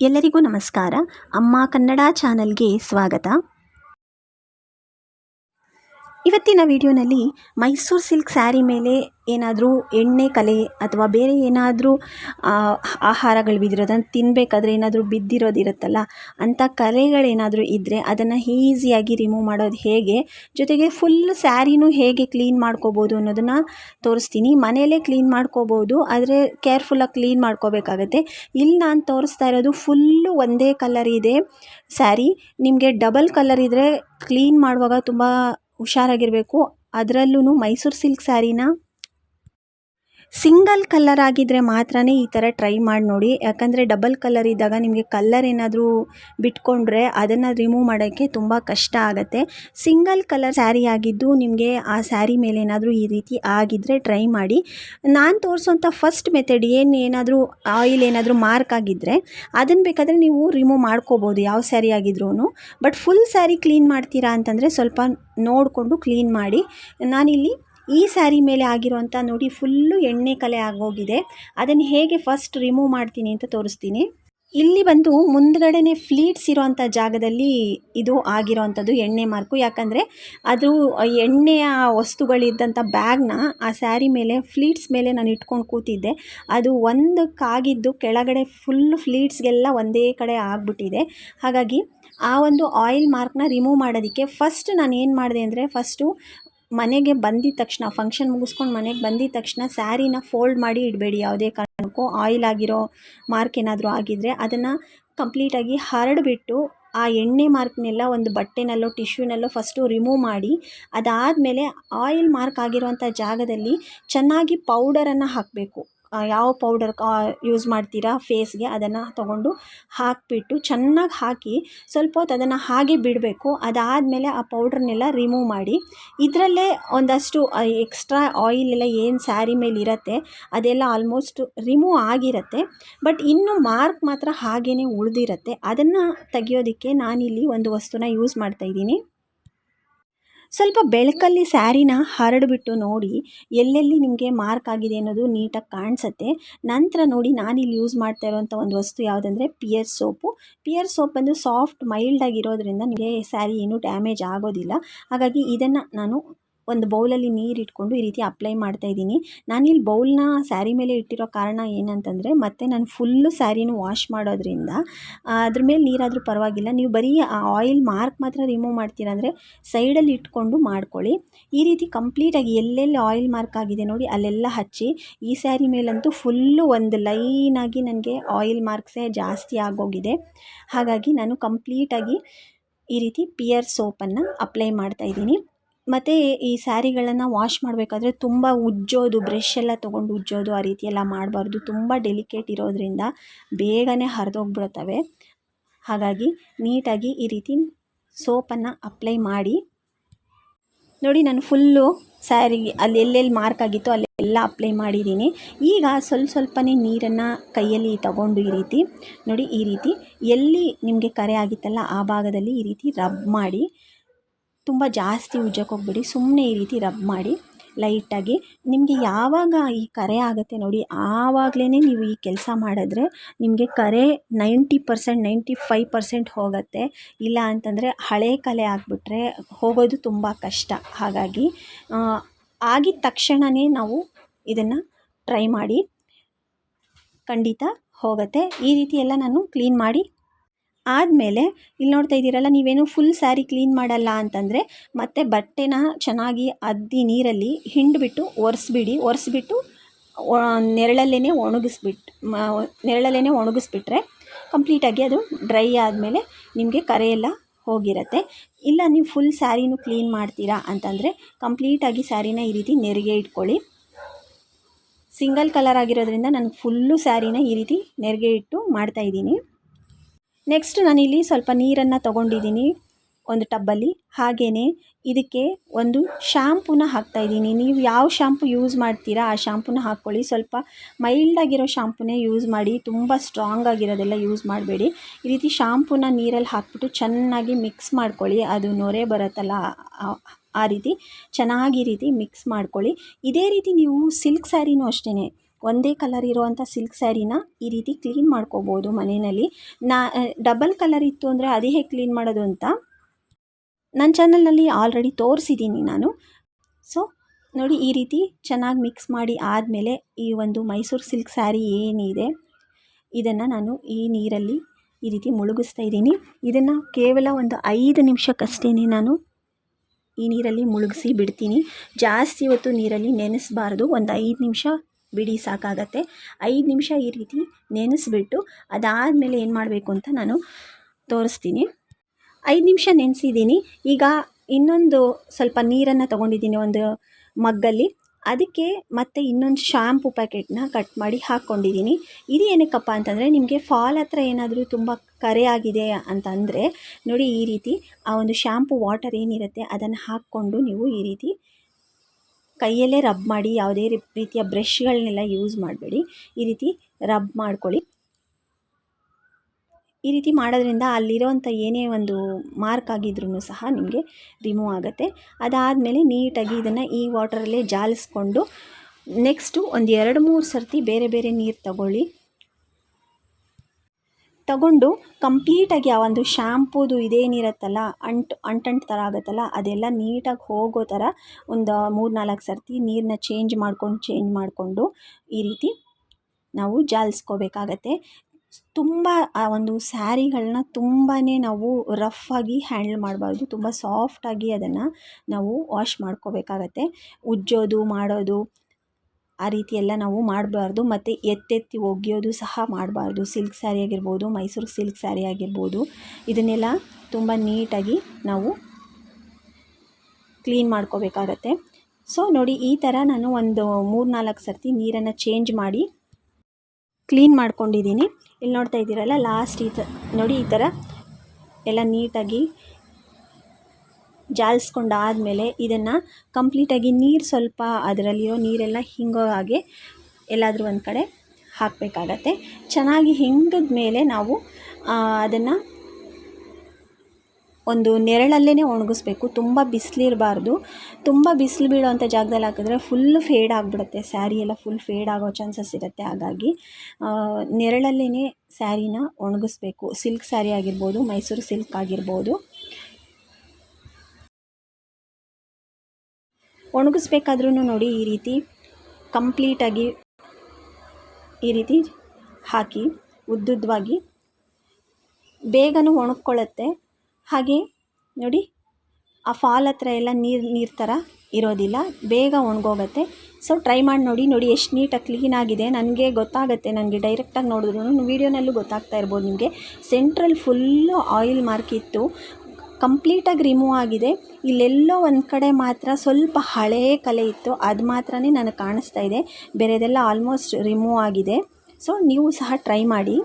ಎಲ್ಲರಿಗೂ ನಮಸ್ಕಾರ. ಅಮ್ಮ ಕನ್ನಡ ಚಾನಲ್ಗೆ ಸ್ವಾಗತ. ಇವತ್ತಿನ ವಿಡಿಯೋನಲ್ಲಿ ಮೈಸೂರು ಸಿಲ್ಕ್ ಸ್ಯಾರಿ ಮೇಲೆ ಏನಾದರೂ ಎಣ್ಣೆ ಕಲೆ ಅಥವಾ ಬೇರೆ ಏನಾದರೂ ಆಹಾರಗಳು ಬಿದ್ದಿರೋದನ್ನು ತಿನ್ನಬೇಕಾದ್ರೆ ಏನಾದರೂ ಬಿದ್ದಿರೋದಿರುತ್ತಲ್ಲ ಅಂಥ ಕಲೆಗಳೇನಾದರೂ ಇದ್ದರೆ ಅದನ್ನು ಈಸಿಯಾಗಿ ರಿಮೂವ್ ಮಾಡೋದು ಹೇಗೆ, ಜೊತೆಗೆ ಫುಲ್ ಸ್ಯಾರಿನೂ ಹೇಗೆ ಕ್ಲೀನ್ ಮಾಡ್ಕೋಬೋದು ಅನ್ನೋದನ್ನು ತೋರಿಸ್ತೀನಿ. ಮನೆಯಲ್ಲೇ ಕ್ಲೀನ್ ಮಾಡ್ಕೋಬೋದು, ಆದರೆ ಕೇರ್ಫುಲ್ಲಾಗಿ ಕ್ಲೀನ್ ಮಾಡ್ಕೋಬೇಕಾಗತ್ತೆ. ಇಲ್ಲಿ ನಾನು ತೋರಿಸ್ತಾ ಇರೋದು ಫುಲ್ಲು ಒಂದೇ ಕಲರ್ ಇದೆ ಸ್ಯಾರಿ. ನಿಮಗೆ ಡಬಲ್ ಕಲರ್ ಇದ್ದರೆ ಕ್ಲೀನ್ ಮಾಡುವಾಗ ತುಂಬ ಹುಷಾರಾಗಿರಬೇಕು. ಅದರಲ್ಲೂ ಮೈಸೂರು ಸಿಲ್ಕ್ ಸ್ಯಾರಿನ ಸಿಂಗಲ್ ಕಲ್ಲರ್ ಆಗಿದ್ದರೆ ಮಾತ್ರ ಈ ಥರ ಟ್ರೈ ಮಾಡಿ ನೋಡಿ. ಯಾಕಂದರೆ ಡಬಲ್ ಕಲ್ಲರ್ ಇದ್ದಾಗ ನಿಮಗೆ ಕಲ್ಲರ್ ಏನಾದರೂ ಬಿಟ್ಕೊಂಡ್ರೆ ಅದನ್ನು ರಿಮೂವ್ ಮಾಡೋಕ್ಕೆ ತುಂಬ ಕಷ್ಟ ಆಗುತ್ತೆ. ಸಿಂಗಲ್ ಕಲರ್ ಸ್ಯಾರಿ ಆಗಿದ್ದು ನಿಮಗೆ ಆ ಸ್ಯಾರಿ ಮೇಲೆ ಏನಾದರೂ ಈ ರೀತಿ ಆಗಿದ್ದರೆ ಟ್ರೈ ಮಾಡಿ. ನಾನು ತೋರಿಸೋಂಥ ಫಸ್ಟ್ ಮೆಥಡ್ ಏನು ಏನಾದರೂ ಆಯಿಲ್ ಏನಾದರೂ ಮಾರ್ಕ್ ಆಗಿದ್ದರೆ ಅದನ್ನು ಬೇಕಾದರೆ ನೀವು ರಿಮೂವ್ ಮಾಡ್ಕೋಬೋದು ಯಾವ ಸ್ಯಾರಿ ಆಗಿದ್ರೂ ಬಟ್ ಫುಲ್ ಸ್ಯಾರಿ ಕ್ಲೀನ್ ಮಾಡ್ತೀರಾ ಅಂತಂದರೆ ಸ್ವಲ್ಪ ನೋಡಿಕೊಂಡು ಕ್ಲೀನ್ ಮಾಡಿ. ನಾನಿಲ್ಲಿ ಈ ಸ್ಯಾರಿ ಮೇಲೆ ಆಗಿರುವಂಥ ನೋಡಿ ಫುಲ್ಲು ಎಣ್ಣೆ ಕಲೆ ಆಗೋಗಿದೆ. ಅದನ್ನು ಹೇಗೆ ಫಸ್ಟ್ ರಿಮೂವ್ ಮಾಡ್ತೀನಿ ಅಂತ ತೋರಿಸ್ತೀನಿ. ಇಲ್ಲಿ ಬಂದು ಮುಂದ್ಗಡೆನೆ ಫ್ಲೀಟ್ಸ್ ಇರೋವಂಥ ಜಾಗದಲ್ಲಿ ಇದು ಆಗಿರೋವಂಥದ್ದು ಎಣ್ಣೆ ಮಾರ್ಕು. ಯಾಕಂದರೆ ಅದು ಎಣ್ಣೆಯ ವಸ್ತುಗಳಿದ್ದಂಥ ಬ್ಯಾಗ್ನ ಆ ಸ್ಯಾರಿ ಮೇಲೆ ಫ್ಲೀಟ್ಸ್ ಮೇಲೆ ನಾನು ಇಟ್ಕೊಂಡು ಕೂತಿದ್ದೆ. ಅದು ಒಂದಕ್ಕಾಗಿದ್ದು ಕೆಳಗಡೆ ಫುಲ್ ಫ್ಲೀಟ್ಸ್ಗೆಲ್ಲ ಒಂದೇ ಕಡೆ ಆಗಿಬಿಟ್ಟಿದೆ. ಹಾಗಾಗಿ ಆ ಒಂದು ಆಯಿಲ್ ಮಾರ್ಕ್ನ ರಿಮೂವ್ ಮಾಡೋದಕ್ಕೆ ಫಸ್ಟ್ ನಾನು ಏನು ಮಾಡಿದೆ ಅಂದರೆ ಫಸ್ಟು ಮನೆಗೆ ಬಂದಿದ ತಕ್ಷಣ ಫಂಕ್ಷನ್ ಮುಗಿಸ್ಕೊಂಡು ಮನೆಗೆ ಬಂದಿದ ತಕ್ಷಣ ಸ್ಯಾರಿನ ಫೋಲ್ಡ್ ಮಾಡಿ ಇಡಬೇಡಿ. ಯಾವುದೇ ಕಾರಣಕ್ಕೂ ಆಯಿಲ್ ಆಗಿರೋ ಮಾರ್ಕ್ ಏನಾದರೂ ಆಗಿದ್ದರೆ ಅದನ್ನು ಕಂಪ್ಲೀಟಾಗಿ ಹರಡಿಬಿಟ್ಟು ಆ ಎಣ್ಣೆ ಮಾರ್ಕ್ನೆಲ್ಲ ಒಂದು ಬಟ್ಟೆನಲ್ಲೋ ಟಿಶ್ಯೂನಲ್ಲೋ ಫಸ್ಟು ರಿಮೂವ್ ಮಾಡಿ, ಅದಾದಮೇಲೆ ಆಯಿಲ್ ಮಾರ್ಕ್ ಆಗಿರುವಂಥ ಜಾಗದಲ್ಲಿ ಚೆನ್ನಾಗಿ ಪೌಡರನ್ನು ಹಾಕಬೇಕು. ಯಾವ ಪೌಡರ್ ಯೂಸ್ ಮಾಡ್ತೀರಾ ಫೇಸ್ಗೆ ಅದನ್ನು ತೊಗೊಂಡು ಹಾಕಿಬಿಟ್ಟು ಚೆನ್ನಾಗಿ ಹಾಕಿ ಸ್ವಲ್ಪ ಹೊತ್ತು ಅದನ್ನು ಹಾಗೆ ಬಿಡಬೇಕು. ಅದಾದಮೇಲೆ ಆ ಪೌಡ್ರನ್ನೆಲ್ಲ ರಿಮೂವ್ ಮಾಡಿ, ಇದರಲ್ಲೇ ಒಂದಷ್ಟು ಎಕ್ಸ್ಟ್ರಾ ಆಯಿಲ್ ಎಲ್ಲ ಏನು ಸ್ಯಾರಿ ಮೇಲೆ ಇರುತ್ತೆ, ಅದೆಲ್ಲ ಆಲ್ಮೋಸ್ಟ್ ರಿಮೂವ್ ಆಗಿರುತ್ತೆ. ಬಟ್ ಇನ್ನು ಮಾರ್ಕ್ ಮಾತ್ರ ಹಾಗೇ ಉಳಿದಿರುತ್ತೆ. ಅದನ್ನು ತೆಗಿಯೋದಕ್ಕೆ ನಾನಿಲ್ಲಿ ಒಂದು ವಸ್ತುನ ಯೂಸ್ ಮಾಡ್ತಾಯಿದ್ದೀನಿ ಸ್ವಲ್ಪ ಬೆಳಕಲ್ಲಿ ಸ್ಯಾರಿನ ಹರಡಿಬಿಟ್ಟು ನೋಡಿ ಎಲ್ಲೆಲ್ಲಿ ನಿಮಗೆ ಮಾರ್ಕ್ ಆಗಿದೆ ಅನ್ನೋದು ನೀಟಾಗಿ ಕಾಣಿಸುತ್ತೆ. ನಂತರ ನೋಡಿ ನಾನಿಲ್ಲಿ ಯೂಸ್ ಮಾಡ್ತಾ ಇರೋವಂಥ ಒಂದು ವಸ್ತು ಯಾವುದಂದರೆ ಪಿಯರ್ ಸೋಪು. ಪಿಯರ್ ಸೋಪ್ ಬಂದು ಸಾಫ್ಟ್ ಮೈಲ್ಡ್ ಆಗಿರೋದ್ರಿಂದ ನಿಮಗೆ ಸ್ಯಾರಿ ಏನೂ ಡ್ಯಾಮೇಜ್ ಆಗೋದಿಲ್ಲ. ಹಾಗಾಗಿ ಇದನ್ನು ನಾನು ಒಂದು ಬೌಲಲ್ಲಿ ನೀರು ಇಟ್ಕೊಂಡು ಈ ರೀತಿ ಅಪ್ಲೈ ಮಾಡ್ತಾ ಇದ್ದೀನಿ. ನಾನಿಲ್ಲಿ ಬೌಲ್ನ ಸ್ಯಾರಿ ಮೇಲೆ ಇಟ್ಟಿರೋ ಕಾರಣ ಏನಂತಂದರೆ, ಮತ್ತೆ ನಾನು ಫುಲ್ಲು ಸ್ಯಾರಿನೂ ವಾಶ್ ಮಾಡೋದ್ರಿಂದ ಅದ್ರ ಮೇಲೆ ನೀರಾದರೂ ಪರವಾಗಿಲ್ಲ. ನೀವು ಬರೀ ಆ ಆಯಿಲ್ ಮಾರ್ಕ್ ಮಾತ್ರ ರಿಮೂವ್ ಮಾಡ್ತೀರಾ ಅಂದರೆ ಸೈಡಲ್ಲಿ ಇಟ್ಕೊಂಡು ಮಾಡ್ಕೊಳ್ಳಿ. ಈ ರೀತಿ ಕಂಪ್ಲೀಟಾಗಿ ಎಲ್ಲೆಲ್ಲಿ ಆಯಿಲ್ ಮಾರ್ಕ್ ಆಗಿದೆ ನೋಡಿ, ಅಲ್ಲೆಲ್ಲ ಹಚ್ಚಿ, ಈ ಸ್ಯಾರಿ ಮೇಲಂತೂ ಫುಲ್ಲು ಒಂದು ಲೈನಾಗಿ ನನಗೆ ಆಯಿಲ್ ಮಾರ್ಕ್ಸೇ ಜಾಸ್ತಿ ಆಗೋಗಿದೆ. ಹಾಗಾಗಿ ನಾನು ಕಂಪ್ಲೀಟಾಗಿ ಈ ರೀತಿ ಪಿಯರ್ ಸೋಪನ್ನು ಅಪ್ಲೈ ಮಾಡ್ತಾಯಿದ್ದೀನಿ ಮತ್ತು ಈ ಸ್ಯಾರಿಗಳನ್ನು ವಾಶ್ ಮಾಡಬೇಕಾದ್ರೆ ತುಂಬ ಉಜ್ಜೋದು, ಬ್ರಷ್ ಎಲ್ಲ ತೊಗೊಂಡು ಉಜ್ಜೋದು, ಆ ರೀತಿ ಎಲ್ಲ ಮಾಡಬಾರ್ದು. ತುಂಬ ಡೆಲಿಕೇಟ್ ಇರೋದರಿಂದ ಬೇಗನೆ ಹರಿದೋಗ್ಬಿಡ್ತವೆ ಹಾಗಾಗಿ ನೀಟಾಗಿ ಈ ರೀತಿ ಸೋಪನ್ನು ಅಪ್ಲೈ ಮಾಡಿ. ನೋಡಿ, ನಾನು ಫುಲ್ಲು ಸ್ಯಾರಿ ಅಲ್ಲಿ ಎಲ್ಲೆಲ್ಲಿ ಮಾರ್ಕ್ ಆಗಿತ್ತು ಅಲ್ಲೆಲ್ಲ ಅಪ್ಲೈ ಮಾಡಿದ್ದೀನಿ. ಈಗ ಸ್ವಲ್ಪ ಸ್ವಲ್ಪನೇ ನೀರನ್ನು ಕೈಯಲ್ಲಿ ತಗೊಂಡು ಈ ರೀತಿ, ನೋಡಿ ಈ ರೀತಿ, ಎಲ್ಲಿ ನಿಮಗೆ ಕರೆ ಆಗಿತ್ತಲ್ಲ ಆ ಭಾಗದಲ್ಲಿ ಈ ರೀತಿ ರಬ್ ಮಾಡಿ. ತುಂಬ ಜಾಸ್ತಿ ಉಜ್ಜಕ್ಕೆ ಹೋಗ್ಬೇಡಿ. ಸುಮ್ಮನೆ ಈ ರೀತಿ ರಬ್ ಮಾಡಿ ಲೈಟಾಗಿ. ನಿಮಗೆ ಯಾವಾಗ ಈ ಕರೆ ಆಗುತ್ತೆ ನೋಡಿ ಆವಾಗಲೇ ನೀವು ಈ ಕೆಲಸ ಮಾಡಿದ್ರೆ ನಿಮಗೆ ಕರೆ ninety percent, ninety five percent ಹೋಗುತ್ತೆ. ಇಲ್ಲ ಅಂತಂದರೆ ಹಳೆ ಕಲೆ ಆಗಿಬಿಟ್ರೆ ಹೋಗೋದು ತುಂಬ ಕಷ್ಟ. ಹಾಗಾಗಿ ಆಗಿದ ತಕ್ಷಣವೇ ನಾವು ಇದನ್ನು ಟ್ರೈ ಮಾಡಿ ಖಂಡಿತ ಹೋಗುತ್ತೆ. ಈ ರೀತಿ ಎಲ್ಲ ನಾನು ಕ್ಲೀನ್ ಮಾಡಿ ಆದಮೇಲೆ ಇಲ್ಲಿ ನೋಡ್ತಾ ಇದ್ದೀರಲ್ಲ, ನೀವೇನು ಫುಲ್ ಸ್ಯಾರಿ ಕ್ಲೀನ್ ಮಾಡಲ್ಲ ಅಂತಂದರೆ ಮತ್ತೆ ಬಟ್ಟೆನ ಚೆನ್ನಾಗಿ ಅದ್ದಿ ನೀರಲ್ಲಿ ಹಿಂಡಿಬಿಟ್ಟು ಒರೆಸ್ಬಿಡಿ. ಒರೆಸ್ಬಿಟ್ಟು ನೆರಳಲ್ಲೇ ಒಣಗಿಸ್ಬಿಟ್ಟು ನೆರಳಲ್ಲೇ ಒಣಗಿಸ್ಬಿಟ್ರೆ ಕಂಪ್ಲೀಟಾಗಿ ಅದು ಡ್ರೈ ಆದಮೇಲೆ ನಿಮಗೆ ಕರೆಯೆಲ್ಲ ಹೋಗಿರುತ್ತೆ. ಇಲ್ಲ, ನೀವು ಫುಲ್ ಸ್ಯಾರಿನೂ ಕ್ಲೀನ್ ಮಾಡ್ತೀರಾ ಅಂತಂದರೆ ಕಂಪ್ಲೀಟಾಗಿ ಸ್ಯಾರಿನ ಈ ರೀತಿ ನೆರಿಗೆ ಇಟ್ಕೊಳ್ಳಿ. ಸಿಂಗಲ್ ಕಲರ್ ಆಗಿರೋದ್ರಿಂದ ನಾನು ಫುಲ್ಲು ಸ್ಯಾರಿನ ಈ ರೀತಿ ನೆರಿಗೆ ಇಟ್ಟು ಮಾಡ್ತಾಯಿದ್ದೀನಿ ನೆಕ್ಸ್ಟ್ ನಾನಿಲ್ಲಿ ಸ್ವಲ್ಪ ನೀರನ್ನು ತಗೊಂಡಿದ್ದೀನಿ ಒಂದು ಟಬ್ಬಲ್ಲಿ. ಹಾಗೆಯೇ ಇದಕ್ಕೆ ಒಂದು ಶ್ಯಾಂಪೂನ ಹಾಕ್ತಾಯಿದ್ದೀನಿ. ನೀವು ಯಾವ ಶ್ಯಾಂಪು ಯೂಸ್ ಮಾಡ್ತೀರಾ ಆ ಶ್ಯಾಂಪೂನ ಹಾಕ್ಕೊಳ್ಳಿ. ಸ್ವಲ್ಪ ಮೈಲ್ಡಾಗಿರೋ ಶ್ಯಾಂಪೂನೇ ಯೂಸ್ ಮಾಡಿ, ತುಂಬ ಸ್ಟ್ರಾಂಗ್ ಆಗಿರೋದೆಲ್ಲ ಯೂಸ್ ಮಾಡಬೇಡಿ. ಈ ರೀತಿ ಶ್ಯಾಂಪೂನ ನೀರಲ್ಲಿ ಹಾಕ್ಬಿಟ್ಟು ಚೆನ್ನಾಗಿ ಮಿಕ್ಸ್ ಮಾಡ್ಕೊಳ್ಳಿ. ಅದು ನೊರೆ ಬರುತ್ತಲ್ಲ, ಆ ರೀತಿ ಚೆನ್ನಾಗಿ ರೀತಿ ಮಿಕ್ಸ್ ಮಾಡ್ಕೊಳ್ಳಿ. ಇದೇ ರೀತಿ ನೀವು ಸಿಲ್ಕ್ ಸ್ಯಾರಿನೂ ಅಷ್ಟೇ ಒಂದೇ ಕಲರ್ ಇರುವಂಥ ಸಿಲ್ಕ್ ಸ್ಯಾರಿನ ಈ ರೀತಿ ಕ್ಲೀನ್ ಮಾಡ್ಕೋಬೋದು ಮನೆಯಲ್ಲಿ. ನಾ ಡಬಲ್ ಕಲರ್ ಇತ್ತು ಅಂದರೆ ಅದೇ ಹೇಗೆ ಕ್ಲೀನ್ ಮಾಡೋದು ಅಂತ ನನ್ನ ಚಾನಲ್ನಲ್ಲಿ ಆಲ್ರೆಡಿ ತೋರಿಸಿದ್ದೀನಿ ನಾನು. ಸೊ ನೋಡಿ ಈ ರೀತಿ ಚೆನ್ನಾಗಿ ಮಿಕ್ಸ್ ಮಾಡಿ ಆದಮೇಲೆ ಈ ಒಂದು ಮೈಸೂರು ಸಿಲ್ಕ್ ಸ್ಯಾರಿ ಏನಿದೆ, ಇದನ್ನು ನಾನು ಈ ನೀರಲ್ಲಿ ಈ ರೀತಿ ಮುಳುಗಿಸ್ತಾ ಇದ್ದೀನಿ. ಇದನ್ನು ಕೇವಲ ಒಂದು ಐದು ನಿಮಿಷಕ್ಕಷ್ಟೇ ನಾನು ಈ ನೀರಲ್ಲಿ ಮುಳುಗಿಸಿ ಬಿಡ್ತೀನಿ. ಜಾಸ್ತಿ ಹೊತ್ತು ನೀರಲ್ಲಿ ನೆನೆಸಬಾರ್ದು. ಒಂದು ಐದು ನಿಮಿಷ ಬಿಡಿ ಸಾಕಾಗತ್ತೆ. ಐದು ನಿಮಿಷ ಈ ರೀತಿ ನೆನೆಸ್ಬಿಟ್ಟು ಅದಾದಮೇಲೆ ಏನು ಮಾಡಬೇಕು ಅಂತ ನಾನು ತೋರಿಸ್ತೀನಿ. ಐದು ನಿಮಿಷ ನೆನೆಸಿದ್ದೀನಿ. ಈಗ ಇನ್ನೊಂದು ಸ್ವಲ್ಪ ನೀರನ್ನು ತೊಗೊಂಡಿದ್ದೀನಿ ಒಂದು ಮಗ್ಗಲ್ಲಿ. ಅದಕ್ಕೆ ಮತ್ತೆ ಇನ್ನೊಂದು ಶಾಂಪು ಪ್ಯಾಕೆಟ್ನ ಕಟ್ ಮಾಡಿ ಹಾಕ್ಕೊಂಡಿದ್ದೀನಿ. ಇದು ಏನಕ್ಕಪ್ಪ ಅಂತಂದರೆ ನಿಮಗೆ ಫಾಲ್ ಹತ್ರ ಏನಾದರೂ ತುಂಬ ಕರೆ ಆಗಿದೆ ಅಂತಂದರೆ ನೋಡಿ ಈ ರೀತಿ ಆ ಒಂದು ಶ್ಯಾಂಪು ವಾಟರ್ ಏನಿರುತ್ತೆ ಅದನ್ನು ಹಾಕ್ಕೊಂಡು ನೀವು ಈ ರೀತಿ ಕೈಯಲ್ಲೇ ರಬ್ ಮಾಡಿ, ಯಾವುದೇ ರೀತಿಯ ಬ್ರಷ್ಗಳನ್ನೆಲ್ಲ ಯೂಸ್ ಮಾಡಬೇಡಿ. ಈ ರೀತಿ ರಬ್ ಮಾಡ್ಕೊಳ್ಳಿ. ಈ ರೀತಿ ಮಾಡೋದ್ರಿಂದ ಅಲ್ಲಿರೋವಂಥ ಏನೇ ಒಂದು ಮಾರ್ಕ್ ಆಗಿದ್ರೂ ಸಹ ನಿಮಗೆ ರಿಮೂವ್ ಆಗುತ್ತೆ. ಅದಾದಮೇಲೆ ನೀಟಾಗಿ ಇದನ್ನು ಈ ವಾಟರಲ್ಲೇ ಜಾಲಿಸ್ಕೊಂಡು ನೆಕ್ಸ್ಟು ಒಂದು ಎರಡು ಮೂರು ಸರ್ತಿ ಬೇರೆ ಬೇರೆ ನೀರು ತಗೊಳ್ಳಿ. ತಗೊಂಡು ಕಂಪ್ಲೀಟಾಗಿ ಆ ಒಂದು ಶ್ಯಾಂಪೂದು ಇದೇನಿರುತ್ತಲ್ಲ, ಅಂಟು, ಅಂಟಂಟು ಥರ ಆಗುತ್ತಲ್ಲ, ಅದೆಲ್ಲ ನೀಟಾಗಿ ಹೋಗೋ ಥರ ಒಂದು ಮೂರು ನಾಲ್ಕು ಸರ್ತಿ ನೀರನ್ನ ಚೇಂಜ್ ಮಾಡ್ಕೊಂಡು, ಚೇಂಜ್ ಮಾಡಿಕೊಂಡು ಈ ರೀತಿ ನಾವು ಜಾಲಿಸ್ಕೋಬೇಕಾಗತ್ತೆ. ತುಂಬ ಆ ಒಂದು ಸ್ಯಾರಿಗಳನ್ನ ತುಂಬಾ ನಾವು ರಫಾಗಿ ಹ್ಯಾಂಡಲ್ ಮಾಡಬಾರ್ದು, ತುಂಬ ಸಾಫ್ಟಾಗಿ ಅದನ್ನು ನಾವು ವಾಶ್ ಮಾಡ್ಕೋಬೇಕಾಗತ್ತೆ. ಉಜ್ಜೋದು, ಮಾಡೋದು ಆ ರೀತಿ ಎಲ್ಲ ನಾವು ಮಾಡಬಾರ್ದು. ಮತ್ತು ಎತ್ತೆತ್ತಿ ಒಗೆಯೋದು ಸಹ ಮಾಡಬಾರ್ದು. ಸಿಲ್ಕ್ ಸ್ಯಾರಿ ಆಗಿರ್ಬೋದು, ಮೈಸೂರು ಸಿಲ್ಕ್ ಸ್ಯಾರಿ ಆಗಿರ್ಬೋದು. ಇದನ್ನೆಲ್ಲ ತುಂಬ ನೀಟಾಗಿ ನಾವು ಕ್ಲೀನ್ ಮಾಡ್ಕೋಬೇಕಾಗತ್ತೆ. ಸೊ, ನೋಡಿ ಈ ಥರ ನಾನು ಒಂದು ಮೂರು ನಾಲ್ಕು ಸರ್ತಿ ನೀರನ್ನು ಚೇಂಜ್ ಮಾಡಿ ಕ್ಲೀನ್ ಮಾಡ್ಕೊಂಡಿದ್ದೀನಿ. ಇಲ್ಲಿ ನೋಡ್ತಾ ಇದ್ದೀರಲ್ಲ, ಲಾಸ್ಟ್ ಈ ಥರ, ನೋಡಿ ಈ ಥರ ಎಲ್ಲ ನೀಟಾಗಿ ಜಾಲಿಸ್ಕೊಂಡಾದಮೇಲೆ ಇದನ್ನು ಕಂಪ್ಲೀಟಾಗಿ ನೀರು ಸ್ವಲ್ಪ ಅದರಲ್ಲಿರೋ ನೀರೆಲ್ಲ ಹಿಂಗೋ ಹಾಗೆ ಎಲ್ಲಾದರೂ ಒಂದು ಕಡೆ ಹಾಕಬೇಕಾಗತ್ತೆ. ಚೆನ್ನಾಗಿ ಹಿಂಗದ ಮೇಲೆ ನಾವು ಅದನ್ನು ಒಂದು ನೆರಳಲ್ಲೇ ಒಣಗಿಸ್ಬೇಕು. ತುಂಬ ಬಿಸಿಲಿರಬಾರ್ದು. ತುಂಬ ಬಿಸಿಲು ಬೀಳೋವಂಥ ಜಾಗದಲ್ಲಿ ಹಾಕಿದ್ರೆ ಫುಲ್ ಫೇಡ್ ಆಗಿಬಿಡುತ್ತೆ. ಸ್ಯಾರಿ ಎಲ್ಲ ಫುಲ್ ಫೇಡ್ ಆಗೋ ಚಾನ್ಸಸ್ ಇರುತ್ತೆ. ಹಾಗಾಗಿ ನೆರಳಲ್ಲೇ ಸ್ಯಾರಿನ ಒಣಗಿಸ್ಬೇಕು. ಸಿಲ್ಕ್ ಸ್ಯಾರಿ ಆಗಿರ್ಬೋದು ಮೈಸೂರು ಸಿಲ್ಕ್ ಆಗಿರ್ಬೋದು. ಒಣಗಿಸ್ಬೇಕಾದ್ರೂ ನೋಡಿ ಈ ರೀತಿ ಕಂಪ್ಲೀಟಾಗಿ ಈ ರೀತಿ ಹಾಕಿ ಉದ್ದುದ್ದವಾಗಿ ಬೇಗನೂ ಒಣಗ್ಕೊಳ್ಳುತ್ತೆ. ಹಾಗೆ ನೋಡಿ, ಆ ಫಾಲ್ ಹತ್ರ ಎಲ್ಲ ನೀರು ನೀರು ಥರ ಇರೋದಿಲ್ಲ, ಬೇಗ ಒಣಗೋಗುತ್ತೆ. ಸೊ ಟ್ರೈ ಮಾಡಿ ನೋಡಿ ನೋಡಿ ಎಷ್ಟು ನೀಟಾಗಿ ಕ್ಲೀನಾಗಿದೆ ನನಗೆ ಗೊತ್ತಾಗುತ್ತೆ, ನನಗೆ ಡೈರೆಕ್ಟಾಗಿ ನೋಡಿದ್ರು ವೀಡಿಯೋನಲ್ಲೂ ಗೊತ್ತಾಗ್ತಾ ಇರ್ಬೋದು ನಿಮಗೆ. ಸೆಂಟ್ರಲ್ ಫುಲ್ಲು ಆಯಿಲ್ ಮಾರ್ಕ್ ಇತ್ತು. ಕಂಪ್ಲೀಟಾಗಿ ರಿಮೂವ್ ಆಗಿದೆ. ಇಲ್ಲೆಲ್ಲೋ ಒಂದು ಕಡೆ ಮಾತ್ರ ಸ್ವಲ್ಪ ಹಳೆಯ ಕಲೆ ಇತ್ತು. ಅದು ಮಾತ್ರ ನನಗೆ ಕಾಣಿಸ್ತಾ ಇದೆ. ಬೇರೆದೆಲ್ಲ ಆಲ್ಮೋಸ್ಟ್ ರಿಮೂವ್ ಆಗಿದೆ. ಸೊ ನೀವು ಸಹ ಟ್ರೈ ಮಾಡಿ.